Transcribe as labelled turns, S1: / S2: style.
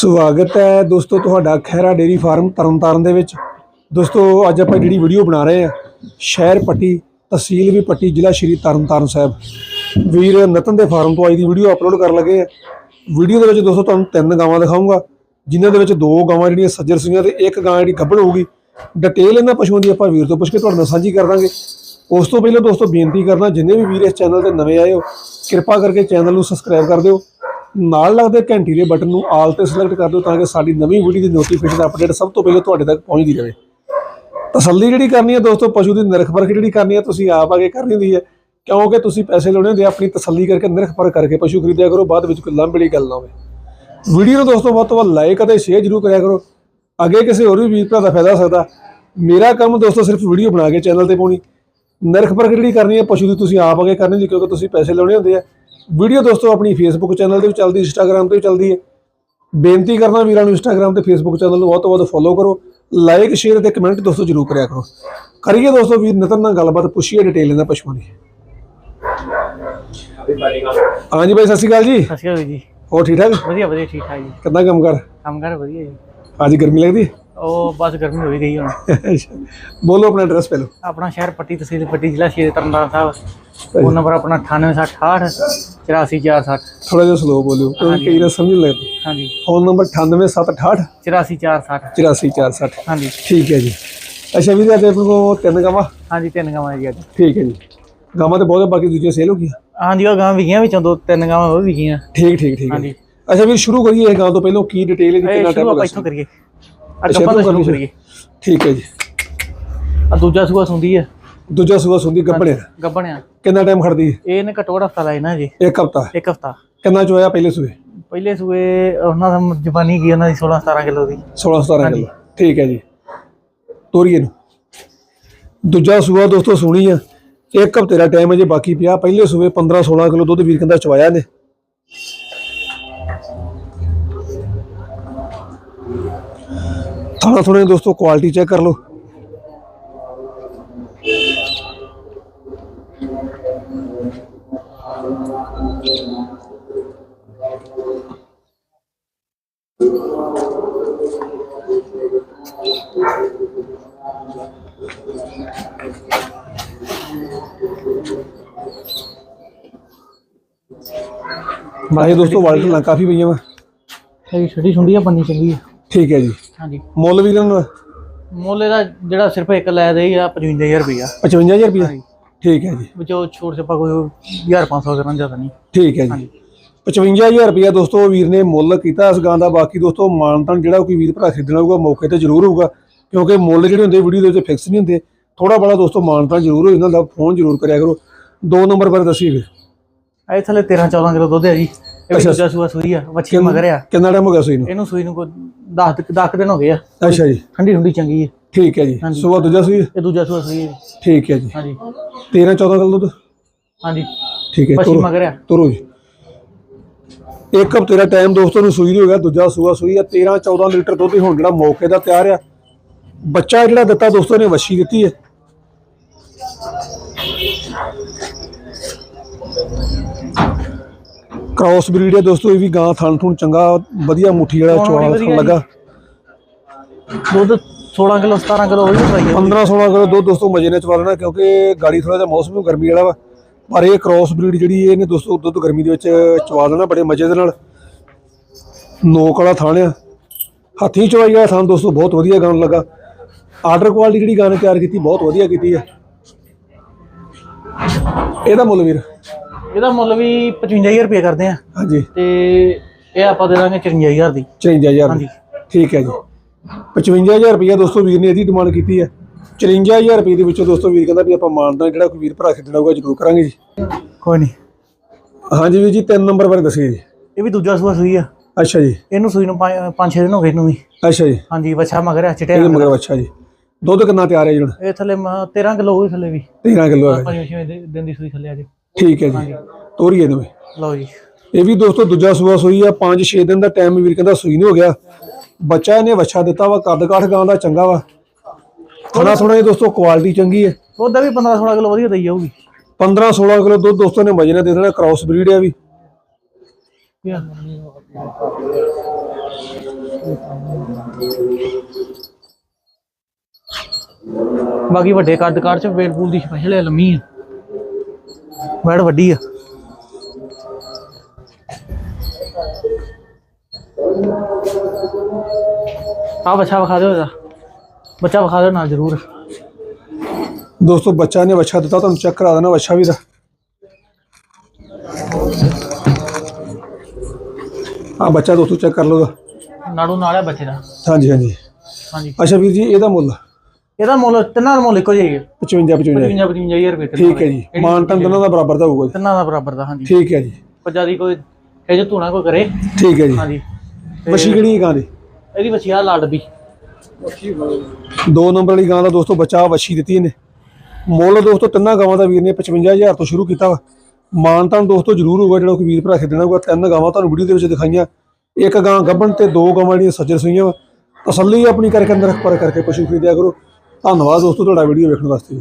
S1: ਸਵਾਗਤ ਹੈ ਦੋਸਤੋ ਤੁਹਾਡਾ ਖੈਰਾ ਡੇਰੀ ਫਾਰਮ ਤਰਨਤਾਰਨ ਦੇ ਵਿੱਚ। ਦੋਸਤੋ ਅੱਜ ਆਪਾਂ ਜਿਹੜੀ ਵੀਡੀਓ ਬਣਾ ਰਹੇ ਹਾਂ, ਸ਼ਹਿਰ ਪੱਟੀ, ਤਹਿਸੀਲ ਵੀ ਪੱਟੀ, ਜ਼ਿਲ੍ਹਾ ਸ਼੍ਰੀ ਤਰਨਤਾਰਨ ਸਾਹਿਬ। ਵੀਰ ਨਤਨ ਦੇ ਫਾਰਮ ਤੋਂ ਅੱਜ ਦੀ ਵੀਡੀਓ ਅਪਲੋਡ ਕਰਨ ਲੱਗੇ ਆ ਵੀਡੀਓ ਦੇ ਵਿੱਚ ਦੋਸਤੋ ਤੁਹਾਨੂੰ ਤਿੰਨ ਗਾਵਾਂ ਦਿਖਾਊਂਗਾ, ਜਿਨ੍ਹਾਂ ਦੇ ਵਿੱਚ ਦੋ ਗਾਵਾਂ ਜਿਹੜੀਆਂ ਸੱਜਰ ਸੀਆਂ ਤੇ ਇੱਕ ਗਾਂ ਜਿਹੜੀ ਗੱਭਣ ਹੋਊਗੀ। ਡਿਟੇਲ ਇਹਨਾਂ ਪਸ਼ੂਆਂ ਦੀ ਆਪਾਂ ਵੀਰ ਤੋਂ ਪੁੱਛ ਕੇ ਤੁਹਾਡੇ ਨਾਲ ਸਾਂਝੀ ਕਰ ਦਾਂਗੇ। ਉਸ ਤੋਂ ਪਹਿਲਾਂ ਦੋਸਤੋ ਬੇਨਤੀ ਕਰਨਾ ਜਿੰਨੇ ਵੀ ਵੀਰ ਇਸ ਚੈਨਲ ਤੇ ਨਵੇਂ ਆਏ ਹੋ, ਕਿਰਪਾ ਕਰਕੇ ਚੈਨਲ ਨੂੰ ਸਬਸਕ੍ਰਾਈਬ ਕਰ ਦਿਓ। ਨਾਲ ਲੱਗਦੇ ਘੰਟੀ ਦੇ ਬਟਨ ਨੂੰ ਆਲ ਤੇ ਸਿਲੈਕਟ ਕਰ ਦਿਓ ਤਾਂ ਕਿ ਸਾਡੀ ਨਵੀਂ ਵੀਡੀਓ ਦੀ ਨੋਟੀਫਿਕੇਸ਼ਨ ਅਪਡੇਟ ਸਭ ਤੋਂ ਪਹਿਲਾਂ ਤੁਹਾਡੇ ਤੱਕ ਪਹੁੰਚਦੀ ਰਹੇ। ਤਸੱਲੀ ਜਿਹੜੀ ਕਰਨੀ ਹੈ ਦੋਸਤੋ ਪਸ਼ੂ ਦੀ ਨਿਰਖ ਪਰਖ ਜਿਹੜੀ ਕਰਨੀ ਹੈ ਤੁਸੀਂ ਆਪ ਆਗੇ ਕਰਨੀ ਹੁੰਦੀ ਹੈ। ਕਿਉਂਕਿ ਤੁਸੀਂ ਪੈਸੇ ਲਾਉਣੇ ਹੁੰਦੇ ਆ, ਆਪਣੀ ਤਸੱਲੀ ਕਰਕੇ ਨਿਰਖ ਪਰਖ ਕਰਕੇ ਪਸ਼ੂ ਖਰੀਦਿਆ ਕਰੋ ਬਾਅਦ ਵਿੱਚ ਕੋਈ ਲੰਬੜੀ ਗੱਲ ਨਾ ਹੋਵੇ। ਵੀਡੀਓ ਨੂੰ ਦੋਸਤੋ ਵੱਧ ਤੋਂ ਵੱਧ ਲਾਈਕ ਅਤੇ ਸ਼ੇਅਰ ਜ਼ਰੂਰ ਕਰਿਆ ਕਰੋ। ਅੱਗੇ ਕਿਸੇ ਹੋਰ ਵੀ ਵੀਰ ਭਰਾ ਦਾ ਫਾਇਦਾ ਹੋ ਸਕਦਾ। ਮੇਰਾ ਕੰਮ ਦੋਸਤੋ ਸਿਰਫ ਵੀਡੀਓ ਬਣਾ ਕੇ ਚੈਨਲ ਤੇ ਪਾਉਣੀ। ਨਿਰਖ ਪਰਖ ਜਿਹੜੀ ਕਰਨੀ ਹੈ ਪਸ਼ੂ ਦੀ ਤੁਸੀਂ ਆਪ ਅੱਗੇ ਕਰਨੀ ਹੁੰਦੀ ਕਿਉਂਕਿ ਤੁਸੀਂ ਪੈਸੇ ਲਾਉਣੇ ਹੁੰਦੇ ਆ। ਵੀਡੀਓ ਦੋਸਤੋ ਆਪਣੀ ਫੇਸਬੁੱਕ ਚੈਨਲ ਤੇ ਵੀ ਚੱਲਦੀ ਇੰਸਟਾਗ੍ਰam ਤੇ ਵੀ ਚੱਲਦੀ ਹੈ। ਬੇਨਤੀ ਕਰਨਾ ਵੀਰਾਂ ਨੂੰ ਇੰਸਟਾਗ੍ਰam ਤੇ ਫੇਸਬੁੱਕ ਚੈਨਲ ਨੂੰ ਵੱਧ ਤੋਂ ਵੱਧ ਫੋਲੋ ਕਰੋ। ਲਾਈਕ ਸ਼ੇਅਰ ਤੇ ਕਮੈਂਟ ਦੋਸਤੋ ਜ਼ਰੂਰ ਕਰਿਆ ਕਰੋ। ਕਰੀਏ ਦੋਸਤੋ ਵੀਰ ਨਤਨ ਨਾਲ ਗੱਲਬਾਤ ਪੁੱਛੀਏ ਡਿਟੇਲ ਇਹਨਾਂ ਪਸ਼ੂਆਂ ਦੀ। ਹਾਂਜੀ ਬਾਈ ਸਤਿ ਸ਼੍ਰੀ ਅਕਾਲ ਜੀ।
S2: ਸਤਿ ਸ਼੍ਰੀ ਅਕਾਲ ਜੀ।
S1: ਹੋਰ ਠੀਕ ਠਾਕ?
S2: ਵਧੀਆ ਵਧੀਆ ਠੀਕ ਠਾਕ ਜੀ।
S1: ਕਿੱਦਾਂ ਕੰਮ ਕਰ
S2: ਕੰਮ ਕਰ ਵਧੀਆ ਜੀ।
S1: ਅੱਜ ਗਰਮੀ ਲੱਗਦੀ? ਹੈ?
S2: ਉਹ ਬਸ ਗਰਮੀ ਹੋ ਹੀ ਗਈ ਹੁਣ।
S1: ਬੋਲੋ ਆਪਣਾ ਐਡਰੈਸ ਪਹਿਲੋ।
S2: ਆਪਣਾ ਸ਼ਹਿਰ ਪੱਟੀ ਤਹਿਸੀਲ ਪੱਟੀ ਜ਼ਿਲ੍ਹਾ ਸ਼੍ਰੀ ਤਰਨਤਾਰਨ ਸਾਹਿਬ। ਫੋਨ ਨੰਬਰ ਆਪਣਾ 9868 84460
S1: ਥੋੜਾ ਜਿਹਾ ਸਲੋ ਬੋਲਿਓ ਕਿਉਂਕਿ ਕਈ ਵਾਰ ਸਮਝ ਨਹੀਂ ਲੱਗਦੀ
S2: ਹਾਂਜੀ
S1: ਫੋਨ ਨੰਬਰ 98768
S2: 84460
S1: 84460
S2: ਹਾਂਜੀ।
S1: ਠੀਕ ਹੈ ਜੀ। ਅੱਛਾ ਵੀਰ ਜੀ ਆਪਣੇ ਕੋਲ ਤਿੰਨ ਗਾਵਾਂ?
S2: ਹਾਂਜੀ ਤਿੰਨ ਗਾਵਾਂ ਜੀ ਅੱਜ।
S1: ਠੀਕ ਹੈ ਜੀ। ਗਾਵਾਂ ਤੇ ਬਹੁਤ ਬਾਕੀ ਦੂਜੀਆਂ ਸੇਲ ਹੋ ਗਈਆਂ?
S2: ਹਾਂਜੀ ਉਹ ਗਾਂ ਵਿਕੀਆਂ ਵਿੱਚੋਂ ਦੋ ਤਿੰਨ ਗਾਵਾਂ ਉਹ ਵਿਕੀਆਂ।
S1: ਠੀਕ ਠੀਕ ਠੀਕ
S2: ਹਾਂਜੀ।
S1: ਅੱਛਾ ਵੀਰ ਸ਼ੁਰੂ ਕਰੀਏ ਇਹ ਗਾਂ ਤੋਂ ਪਹਿਲਾਂ ਕੀ ਡਿਟੇਲ ਇਹਦੀ
S2: ਇਹ
S1: ਕਿੰਨਾ ਟਾਈਮ
S2: ਆਪਾਂ
S1: ਲੱਗਾ
S2: ਇੱਥੋਂ ਕਰੀਏ। ਆ ਗੱਪਾਂ ਤੋਂ ਸ਼ੁਰੂ ਕਰੀਏ।
S1: ਠੀਕ ਹੈ ਜੀ।
S2: ਆ ਦੂਜਾ ਸੂਆ ਸੁੰਦੀ ਹੈ
S1: ਦੂਜਾ ਸੂਆ ਸੁੰਦੀ ਗੱਬੜਿਆ
S2: ਗੱਬਣਿਆ
S1: ਕਿੰਨਾ ਟਾਈਮ ਖੜਦੀ ਹੈ?
S2: ਇਹ ਨੇ ਘੱਟੋ ਘੱਟ ਹਫਤਾ ਲਾਇਆ ਨਾ ਜੀ।
S1: ਇੱਕ ਹਫਤਾ।
S2: ਇੱਕ ਹਫਤਾ।
S1: ਕਿੰਨਾ ਚੋਇਆ ਪਹਿਲੇ ਸੂਏ?
S2: ਪਹਿਲੇ ਸੂਏ ਉਹਨਾਂ ਦਾ ਜ਼ਬਾਨੀ ਗਈ ਉਹਨਾਂ ਦੀ 16 17 ਕਿਲੋ ਦੀ।
S1: 16 17 ਕਿਲੋ। ਠੀਕ ਹੈ ਜੀ। ਤੋਰੀਏ ਨੂੰ। ਦੂਜਾ ਸੂਆ ਦੋਸਤੋ ਸੁਣੀ ਆ। ਇੱਕ ਹਫ਼ਤੇ ਦਾ ਟਾਈਮ ਹੈ ਜੇ ਬਾਕੀ ਪਿਆ। ਪਹਿਲੇ ਸੂਏ 15 16 ਕਿਲੋ ਦੁੱਧ ਵੀਰ ਕਹਿੰਦਾ ਚਵਾਇਆ ਨੇ। ਥੋੜਾ ਥੋੜਾ ਦੋਸਤੋ ਕੁਆਲਿਟੀ ਚੈੱਕ ਕਰ ਲਓ। ਬਾਕੀ ਦੋਸਤੋ ਵਾਲਟਲਾਂ ਕਾਫੀ ਪਈਆਂ ਵਾ।
S2: ਇਹ ਛੋਟੀ ਸੁੰਦੀ ਆ ਪੰਨੀ ਚੰਗੀ ਆ।
S1: ਠੀਕ ਹੈ ਜੀ।
S2: ਹਾਂਜੀ।
S1: ਮੁੱਲ ਵੀਰਾਂ ਦਾ
S2: ਮੁੱਲ ਇਹਦਾ ਜਿਹੜਾ ਸਿਰਫ ਇੱਕ ਲੈ ਦੇ ਆ 55000 ਰੁਪਇਆ
S1: 55000 ਰੁਪਏ ਠੀਕ ਹੈ ਜੀ।
S2: ਵਿੱਚੋਂ ਛੋਟ ਛਪਾ ਕੋਈ 1500 ਕਰਨਾ ਜ਼ਿਆਦਾ ਨਹੀਂ।
S1: ਠੀਕ ਹੈ ਜੀ।
S2: ਹਾਂਜੀ।
S1: 55000 ਰੁਪਏ ਦੋਸਤੋ ਵੀਰ ਨੇ ਮੁੱਲ ਕੀਤਾ ਇਸ ਗਾਂ ਦਾ। ਬਾਕੀ ਦੋਸਤੋ ਮਾਨਤਨ ਜਿਹੜਾ ਕੋਈ ਵੀਰ ਭਰਾ ਖਰੀਦਣਾ ਹੋਊਗਾ ਮੌਕੇ ਤੇ ਜ਼ਰੂਰ ਹੋਊਗਾ ਕਿਉਂਕਿ ਮੁੱਲ ਜਿਹੜੇ ਹੁੰਦੇ ਵੀਡੀਓ ਦੇ ਵਿੱਚ ਫਿਕਸ ਨਹੀਂ ਹੁੰਦੇ। ਥੋੜਾ ਬੜਾ ਦੋਸਤੋ ਮਾਨਤਨ ਜ਼ਰੂਰ ਹੋ ਜਾਂਦਾ ਫੋਨ ਜ਼ਰੂਰ ਕਰਿਆ ਕਰੋ। ਦੋ ਨੰਬਰ ਬਾਰੇ ਦੱਸੀਏ ਵੀਰ।
S2: ਇਹ ਥੱਲੇ 13 14 ਕਿਲੋ ਦੁੱਧ ਹੈ ਜੀ। ਇਹ ਦੂਜਾ ਸੂਆ ਸੂਈ ਆ ਵੱਛੀ ਮਗਰ ਆ।
S1: ਕਿੰਨਾ ਟਾਈਮ ਹੋ ਗਿਆ ਸੂਈ ਨੂੰ?
S2: ਇਹਨੂੰ ਸੂਈ ਨੂੰ ਕੋਈ 10 10 ਦਿਨ ਹੋ ਗਏ ਆ।
S1: ਅੱਛਾ ਜੀ।
S2: ਠੰਡੀ ਠੰਡੀ ਚੰਗੀ ਹੈ
S1: ਠੀਕ ਹੈ ਜੀ। ਸਵੇਰ ਦੂਜਾ ਸੂਈ
S2: ਇਹ ਦੂਜਾ ਸੂਆ ਸੂਈ ਹੈ।
S1: ਠੀਕ ਹੈ ਜੀ।
S2: ਹਾਂਜੀ।
S1: 13 14 ਕਿਲੋ ਦੁੱਧ?
S2: ਹਾਂਜੀ।
S1: ਠੀਕ ਹੈ
S2: ਵੱਛੀ
S1: ਤੁਰੋ।
S2: ਮਗਰ ਆ
S1: ਤੁਰੋ ਜੀ। ਇੱਕ ਹਫ਼ਤੇ ਦਾ ਟਾਈਮ ਦੋਸਤੋ ਨੂੰ ਸੂਈ ਦੀ ਹੋ ਗਿਆ ਦੂਜਾ ਸੂਆ ਸੂਈ ਆ 13 14 ਲੀਟਰ ਦੁੱਧ ਹੁਣ ਜਿਹੜਾ ਮੌਕੇ ਦਾ ਤਿਆਰ ਆ। ਬੱਚਾ ਜਿਹੜਾ ਦਿੱਤਾ ਦੋਸਤੋ ਨੇ ਵੱਛੀ ਦਿੱਤੀ ਹੈ। ਕ੍ਰਾਸ ਬਰੀਡ ਹੈ ਦੋਸਤੋ ਇਹ ਵੀ ਗਾਂ ਥਣ ਥੁਣ ਚੰਗਾ ਵਧੀਆ ਮੁੱਠੀ ਵਾਲਾ
S2: ਥਣ ਵਧੀਆ
S1: ਲੱਗਾ।
S2: ਦੁੱਧ 16 ਕਿਲੋ 17 ਕਿਲੋ ਵੀ ਪਾਈ ਆ
S1: 15 16 ਕਿਲੋ ਦੁੱਧ ਦੋਸਤੋ ਮਜੇ ਨਾਲ ਚਵਾ ਲੈਣਾ ਕਿਉਂਕਿ ਗਾੜੀ ਥੋੜਾ ਜਿਹਾ ਮੌਸਮ ਵੀ ਗਰਮੀ ਵਾਲਾ ਵਾ। ਪਰ ਇਹ ਕ੍ਰਾਸ ਬਰੀਡ ਜਿਹੜੀ ਇਹਨੇ ਦੋਸਤੋ ਦੁੱਧ ਗਰਮੀ ਦੇ ਵਿੱਚ ਚਵਾ ਲੈਣਾ ਬੜੇ ਮਜੇ ਦੇ ਨਾਲ। ਨੋਕ ਵਾਲਾ ਥਾਣ ਆ ਹੱਥੀਂ ਚਵਾਈ ਵਾਲਾ ਥਾਣ ਦੋਸਤੋ ਬਹੁਤ ਵਧੀਆ ਗਾਣ ਲੱਗਾ। ਆਰਡਰ ਕੁਆਲਿਟੀ ਜਿਹੜੀ ਗਾਣੇ ਤਿਆਰ ਕੀਤੀ ਬਹੁਤ ਵਧੀਆ ਕੀਤੀ ਹੈ ਇਹਦਾ ਮੁੱਲ ਵੀਰ?
S2: ਇਹਦਾ ਮੁੱਲ ਵੀ 55000 ਰੁਪਏ ਕਰਦੇ ਆ।
S1: ਹਾਂਜੀ।
S2: ਤੇ ਇਹ ਆਪਾਂ ਦੇ ਦਾਂਗੇ 54000 ਦੀ।
S1: 54000
S2: ਹਾਂਜੀ।
S1: ਠੀਕ ਹੈ ਜੀ। 55000 ਰੁਪਏ ਦੋਸਤੋ ਵੀਰ ਨੇ ਇਹਦੀ ਡਿਮਾਂਡ ਕੀਤੀ ਹੈ। 54000 ਰੁਪਏ ਦੇ ਵਿੱਚੋਂ ਦੋਸਤੋ ਵੀਰ ਕਹਿੰਦਾ ਵੀ ਆਪਾਂ ਮਾਨਦਾ ਜਿਹੜਾ ਕੋਈ ਵੀਰ ਭਰਾ ਖਰੀਦਣਾ ਹੋਊਗਾ ਜ਼ਰੂਰ ਕਰਾਂਗੇ ਜੀ।
S2: ਕੋਈ ਨਹੀਂ।
S1: ਹਾਂਜੀ ਵੀਰ ਜੀ ਤਿੰਨ ਨੰਬਰ ਬਾਰੇ ਦੱਸਿਓ ਜੀ।
S2: ਇਹ ਵੀ ਦੂਜਾ ਸੂਆ ਸੂਈ ਆ।
S1: ਅੱਛਾ ਜੀ।
S2: ਇਹਨੂੰ ਸੂਈ ਨੂੰ 5-6 ਦਿਨ ਹੋ ਗਏ ਇਹਨੂੰ ਵੀ।
S1: ਅੱਛਾ ਜੀ।
S2: ਹਾਂਜੀ ਵੱਛਾ ਮਗਰ ਆ ਚਿੱਟੇ
S1: ਇਹਦੇ
S2: ਰੰਗ ਦਾ।
S1: ਮਗਰ ਅੱਛਾ ਜੀ। ਦੁੱਧ ਕਿੰਨਾ ਤਿਆਰ ਹੈ ਜੀ ਹੁਣ?
S2: ਇਹ ਥੱਲੇ ਮ- 13 ਕਿਲੋ ਉਹ ਥੱਲੇ ਵੀ।
S1: 13 ਕਿਲੋ ਹੈ
S2: ਪੰਜ ਛੇ ਦਿਨ ਦੀ ਸੂਈ ਥੱਲੇ ਆ ਜੀ।
S1: ਠੀਕ ਹੈ ਜੀ। ਤੋਰੀਏ ਨੂੰ
S2: ਲਓ ਜੀ।
S1: ਇਹ ਵੀ ਦੋਸਤੋ ਦੂਜਾ ਸੂਆ ਸੂਈ ਆ। 5-6 ਦਿਨ ਦਾ ਟਾਈਮ ਵੀਰ ਕਹਿੰਦਾ ਸੂਈ ਨਹੀਂ ਹੋ ਗਿਆ। ਬੱਚਾ ਇਹਨੇ ਵੱਛਾ ਦਿੱਤਾ ਵਾ ਕੱਦ ਕਾਠ ਗਾਂ ਦਾ ਚੰਗਾ ਵਾ। ਥੋੜਾ ਥੋੜਾ ਇਹ ਦੋਸਤੋ ਕੁਆਲਿਟੀ ਚੰਗੀ ਹੈ
S2: ਉਹਦਾ ਵੀ 15-16 ਕਿਲੋ ਵਧੀਆ ਦਈ ਜਾਊਗੀ।
S1: 15-16 ਕਿਲੋ ਦੁੱਧ ਦੋਸਤੋ ਨੇ ਮਜੇ ਨਾਲ ਦੇ ਦੇਣਾ ਕ੍ਰਾਸ ਬਰੀਡ ਹੈ ਵੀ।
S2: ਬਾਕੀ ਵੱਡੇ ਕੱਦ ਕਾਰ ਚ ਵੇਟ ਪੂਲ ਦੀ ਸਪੈਸ਼ਲ ਹੈ ਲੰਮੀ ਆ। ਵੈੜ ਵੱਡੀ ਆ। ਆ ਬੱਚਾ ਵਿਖਾ ਦਿਓ ਇਹਦਾ। ਬੱਚਾ ਵਿਖਾ ਦਿਓ ਨਾਲ ਜ਼ਰੂਰ।
S1: ਦੋਸਤੋ ਬੱਚਾ ਨੇ ਵੱਛਾ ਦਿੱਤਾ ਤੁਹਾਨੂੰ ਚੈੱਕ ਕਰਾ ਦੇਣਾ ਵੱਛਾ ਵੀ ਦਾ। ਆ ਬੱਚਾ ਦੋਸਤੋ ਚੈੱਕ ਕਰ ਲਓ ਉਹਦਾ।
S2: ਨਾੜੂ ਨਾਲ ਹੈ ਬੱਚੇ ਦਾ।
S1: ਹਾਂਜੀ ਹਾਂਜੀ।
S2: ਹਾਂਜੀ।
S1: ਅੱਛਾ ਵੀਰ ਜੀ ਇਹਦਾ ਮੁੱਲ?
S2: ਇਹਦਾ ਮੁੱਲ ਤਿੰਨਾਂ ਦਾ ਮੁੱਲ ਇੱਕੋ ਜਿਹਾ ਹੀ ਹੈ।
S1: 55 55
S2: 55 55000 ਰੁਪਏ ਤਿੰਨਾਂ
S1: ਠੀਕ ਹੈ ਜੀ। ਮਾਨਤਨ ਦੋਨਾਂ ਦਾ ਬਰਾਬਰ ਦਾ ਹੋਊਗਾ ਜੀ।
S2: ਤਿੰਨਾਂ ਦਾ ਬਰਾਬਰ ਦਾ ਹਾਂਜੀ।
S1: ਠੀਕ ਹੈ ਜੀ।
S2: ਪਰ ਜਿਆਦੀ ਕੋਈ ਇਹ ਜੋ ਧੂਣਾ ਕੋਈ ਕਰੇ।
S1: ਠੀਕ ਹੈ ਜੀ।
S2: ਹਾਂਜੀ। ਤੇ
S1: ਵਸ਼ੀ ਕਿਹੜੀ ਹੈ ਗਾਂ ਦੀ?
S2: ਇਹਦੀ ਬੱਚੀ ਆ ਵੀ।
S1: ਦੋ ਨੰਬਰ ਵਾਲੀ ਗਾਂ ਦਾ ਦੋਸਤੋ ਬੱਚਾ ਵਸ਼ੀ ਦਿੱਤੀ ਇਹਨੇ। ਮੁੱਲ ਦੋਸਤੋ ਤਿੰਨਾਂ ਗਾਵਾਂ ਦਾ ਵੀਰ ਨੇ 55000 ਤੋਂ ਸ਼ੁਰੂ ਕੀਤਾ ਵਾ। ਮਾਨਤਾਨ ਦੋਸਤੋ ਜ਼ਰੂਰ ਹੋਊਗਾ ਜਿਹੜਾ ਕੋਈ ਵੀਰ ਭਰਾ ਖੇਡਣਾ ਹੋਊਗਾ ਤਿੰਨ ਗਾਵਾਂ ਤੁਹਾਨੂੰ ਵੀਡੀਓ ਦੇ ਵਿੱਚ ਦਿਖਾਈਆਂ। ਇੱਕ ਗਾਂ ਗੱਭਣ ਤੇ ਦੋ ਗਾਵਾਂ ਜਿਹੜੀਆਂ ਸੱਜਰ ਸੂਈਆਂ ਵਾ। ਤਸੱਲੀ ਆਪਣੀ ਕਰਕੇ ਅੰਦਰ ਪਰ ਕਰਕੇ ਪਸ਼ੂ ਖਰੀਦਿਆ ਕਰੋ। ਧੰਨਵਾਦ ਦੋਸਤੋ, ਤੁਹਾਡਾ ਵੀਡੀਓ ਵੇਖਣ ਵਾਸਤੇ